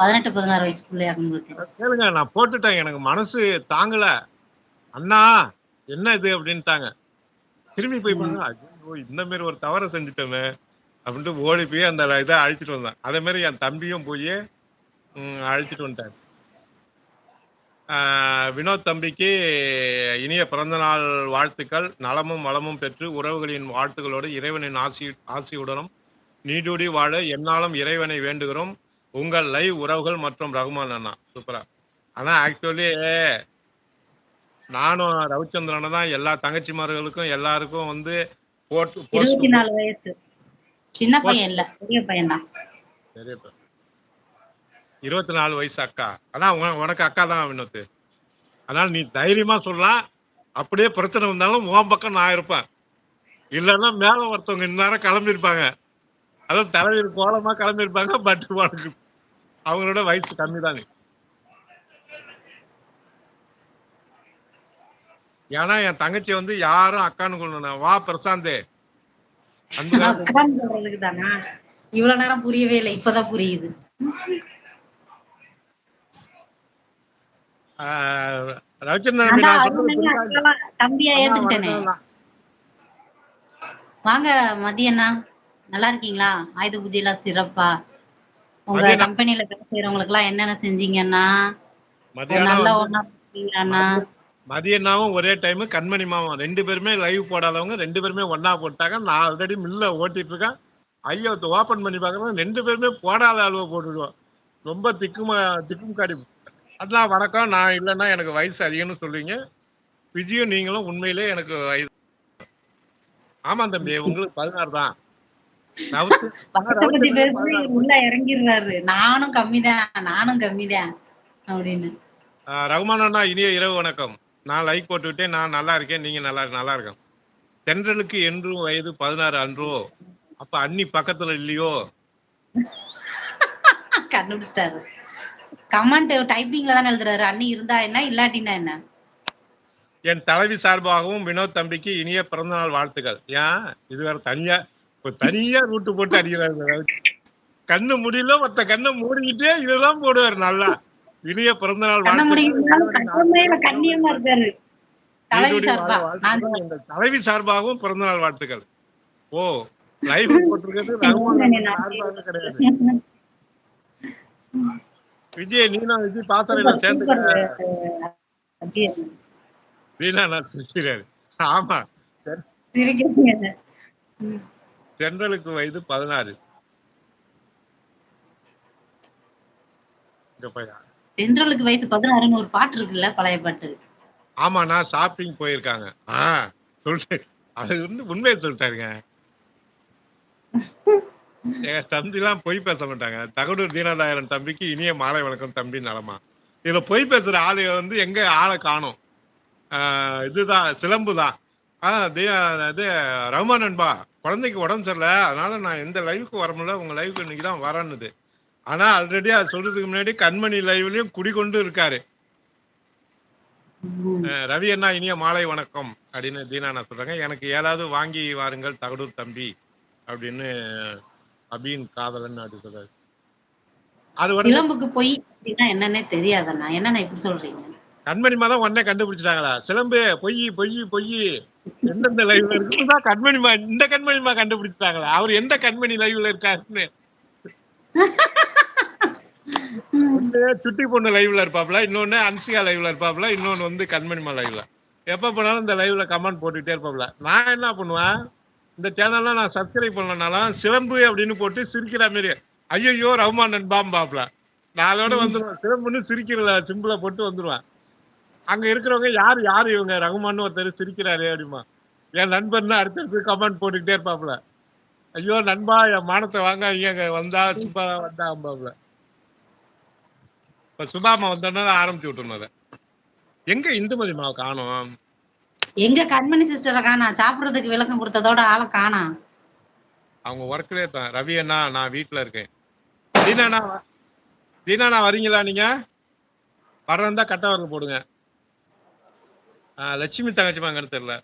18, 16 வயசு புள்ளையா இருக்கும்போது. கேளுங்க நான் போட்டுட்டேன். எனக்கு மனசு தாங்கல. "அண்ணா, என்ன இது?" அப்படின்ட்டாங்க. திரும்பி போய் "ஐயய்யோ! இந்த மாரி ஒரு தவற செஞ்சுட்டோமே!" அப்படின்ட்டு ஓடி போய் அந்த இத அழிச்சுட்டு வந்தேன். அதே மாரி என் தம்பியும் போயி அழிச்சுட்டு வந்துட்டாரு. ஆ வினோத் தம்பிக்கு இனிய பிறந்தநாள் வாழ்த்துக்கள். நலமும், வளமும் பெற்று உறவுகளின் வாழ்த்துக்களோடு இறைவனின் ஆசி ஆசியுடனும் நீடூடி வாழ எந்நாளும் இறைவனை வேண்டுகிறோம். உங்கள் லைவ் உறவுகள் மற்றும் ரகுமான் அண்ணா. சூப்பரா. ஆனா ஆக்சுவலி நானும் ரவிச்சந்திரனும் தான் எல்லா தங்கச்சிமார்களுக்கும் எல்லாருக்கும் வந்து போட்டு போஸ்ட் 24 வயசு. சின்ன பையன் இல்ல. பெரிய பையன் தான். பெரிய ப 24 வயசு அக்கா. ஆனா உனக்கு அக்கா தான் வினோத்து. அதனால நீ தைரியமா சொல்லலாம். அப்படியே பிரச்சனை வந்தாலும் உன் பக்கம் நான் இருப்பேன். இல்லன்னா மேல ஒருத்தவங்க இந்நேரம் கிளம்பியிருப்பாங்க. அதுவும் தலைவிரி கோலமா கிளம்பியிருப்பாங்க. பட் உனக்கு அவங்களோட வயசு கம்மி தான். ஏன்னா என் தங்கச்சிய வந்து யாரும் அக்கான்னு கூப்பிடணும். "வா பிரசாந்தே." அந்த நேரத்துல அக்கான்னு சொல்றதுக்கு தானா? இவ்வளோ நேரம் புரியவே இல்ல. இப்ப தான் புரியுது. ரவிச்சந்திரன் தம்பியா ஏத்துக்கிட்டேனே. வாங்க மதிய அண்ணா. நல்லா இருக்கீங்களா? ஆயுத பூஜைலாம் சிறப்பா? உங்க கம்பெனில வேலை செய்றவங்களுக்கெல்லாம் என்னென்ன செஞ்சீங்கண்ணா? ஒரு மதியானம் நல்ல ஒண்ணா இருக்கீங்களாண்ணா? மதிய மதியண்ணாவும் ஒரே டைமு, கண்மணி மாமாவும் 2 பேருமே லைவ் போடாதவங்க 2 பேருமே ஒண்ணா போட்டாங்க. நான் ஆல்ரெடி மில்ல ஓட்டிட்டு இருக்கேன். ஐயோ! ஓப்பன் பண்ணி பார்க்குறேன் 2 பேருமே போடாத ஆளுவ போட்டுருக்கோம். ரொம்ப திக்குமா திக்குமுக்காடி அண்ணா வணக்கம். நான் இல்லன்னா எனக்கு வயசு அதிகம்னு சொல்லுவீங்க. விஜயும் நீங்களும் உண்மையிலேயே எனக்கு வயது ஆமா தம்பி. உங்களுக்கு 16 தான். ரவுத்து ஆனா 18 ரவிச்சந்திரனுக்கு பேருக்கு 16 உள்ள இறங்கிடுறாரு. நானும் கம்மிதான், நானும் கம்மிதான். அப்படின்னு. ஆ ரகுமான் அண்ணா இனிய இரவு வணக்கம். நான் லைக் போட்டுவிட்டேன். நான் நல்லா இருக்கேன். நீங்க நல்லா நல்லா இருக்கேன். தென்றலுக்கு என்றும் வயது 16 அன்றோ? அப்ப அண்ணி பக்கத்துல இல்லையோ? கண்டுபிடிச்சிட்டாரு. கமெண்ட் டைப்பிங்ல தானே எழுதுறாரு. அண்ணி இருந்தா என்ன? இல்லாட்டினா என்ன? என் தலைவி சார்பாகவும் வினோத் தம்பிக்கு இனிய பிறந்தநாள் வாழ்த்துக்கள். ஏன்? இது வேற தனியா தனியா ரூட் போட்டு அடிக்கிறாரு. கண்ணு முடியல மத்த கண்ண மூடிக்கிட்டே இதெல்லாம் போடுவாரு நல்லா. இனிய கண்ணியமா இருக்காரு. தலைவி நீடூடி வாழ சார்பா. நான் வாழ்த்துக்கள். சார்பாகவும். ஓ! லைவ் போட்டிருக்கிறது நான் கிடையாது. விஜய் நீனும் விஜய் பாசறையில. அப்படியே. வீணா நான் சிரிக்கிறாரு. ஆமா. தென்றலுக்கு வயது 16. இங்க பாரு. தென்றலுக்கு வயசு 16ன்னு ஒரு பாட்டு இருக்குல்ல, பழைய பாட்டு. ஆமாண்ணா ஷாப்பிங் போயிருக்காங்க. ஆ சொல்லிட்டு அது வந்து உண்மைய சொல்லிட்டாருங்க. எங்க தம்பிலாம் பொய் பேச மாட்டாங்க. தகடூர் தீனதயாளன் தம்பிக்கு இனிய மாலை வணக்கம் தம்பி நலமா? இதுல பொய் பேசுற ஆளு வந்து எங்க ஆள காணோம். இதுதான் சிலம்பு தான். ஆ தி இது ரகுமான் நண்பா, குழந்தைக்கு உடம்பு சரியில்ல. அதனால நான் எந்த லைவ்‌க்கும் வர முடியல. உங்க லைவ்‌க்கு இன்னைக்கு தான் வரேன்னுது. ஆனா ஆல்ரெடி அது சொல்றதுக்கு முன்னாடி கண்மணி லைவ்‌லயும் குடிகொண்டு இருக்காரு. ரவி அண்ணா இனிய மாலை வணக்கம் அப்படின்னு தீனா அண்ணா சொல்றாங்க. எனக்கு ஏதாவது வாங்கி வாருங்கள் தகடூர் தம்பி அப்படின்னு அபியின் காதலன் அப்படி சொல்றாரு. அது சிலம்புக்கு பொய் என்னன்னே தெரியாதண்ணா. என்னண்ணா இப்படி சொல்றீங்க? கண்மணிமா தான் உடனே கண்டுபிடிச்சிட்டாங்களா சிலம்பு பொய் பொய் பொய் எந்தெந்த லைவ்ல இருக்குன்னு கண்மணிமா இந்த கண்மணிமா கண்டுபிடிச்சிட்டாங்களா அவர் எந்த கண்மணி லைவ்ல இருக்காருன்னு. சுட்டி பொண்ணு லைவ்ல இருப்பாப்ல. இன்னொன்னு அன்சிகா லைவ்ல இருப்பாப்ல. இன்னொன்னு வந்து கண்மணிமா லைவ்ல. எப்ப போனாலும் இந்த லைவ்ல கமெண்ட் போட்டுக்கிட்டே இருப்பாப்ல. நான் என்ன பண்ணுவேன், இந்த சேனல்ல நான் சப்ஸ்கிரைப் பண்ணலனாலும் சிலம்பு அப்படின்னு போட்டு சிரிக்கிற மாரி, ஐய்யய்யோ! ரகுமான் நண்பாம்பாப்ல. நான் அதோட ம். வந்துருவேன். சிலம்புன்னு சிரிக்கிறத சிம்பிள போட்டு வந்துருவேன். அங்க இருக்கிறவங்க யாரு யாரு இவங்க ரகுமான்னு ஒருத்தர் சிரிக்கிறாரே அப்படிம்பான். என் நண்பன்னு அடுத்தடுத்து கமெண்ட் போட்டுக்கிட்டே இருப்பாப்ல. ஐயோ! நண்பா என் மானத்த வாங்காதீங்க வந்தா ம். சுபா வந்தாம்பாப்ல. இப்ப சுபாமா வந்தோனே ஆரம்பிச்சு விட்டுறணும் அத. எங்க இந்துமதிமாவ காணோம்? எங்க கண்மணி சிஸ்டர காணோம். சாப்பிடுறதுக்கு விளக்கம் குடுத்ததோட ஆள காணோம். அவங்க ஒர்க்ல இருக்காங்க. ரவி அண்ணா நான் வீட்ல இருக்கேன். தீனா தீனா வரீங்களா நீங்க? வர்றதா இருந்தா கட்ட விரல் போடுங்க. ஆ லட்சுமி தங்கச்சிமாங்கன்னு தெரியல.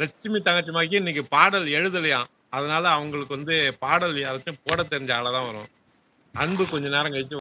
லட்சுமி தங்கச்சிமாக்கு இன்னைக்கு பாடல் எழுதலையாம். அதனால அவங்களுக்கு வந்து பாடல் யாராச்சும் போட தெரிஞ்ச ஆளா தான் வரும். அன்பு கொஞ்ச நேரம் கழிச்சு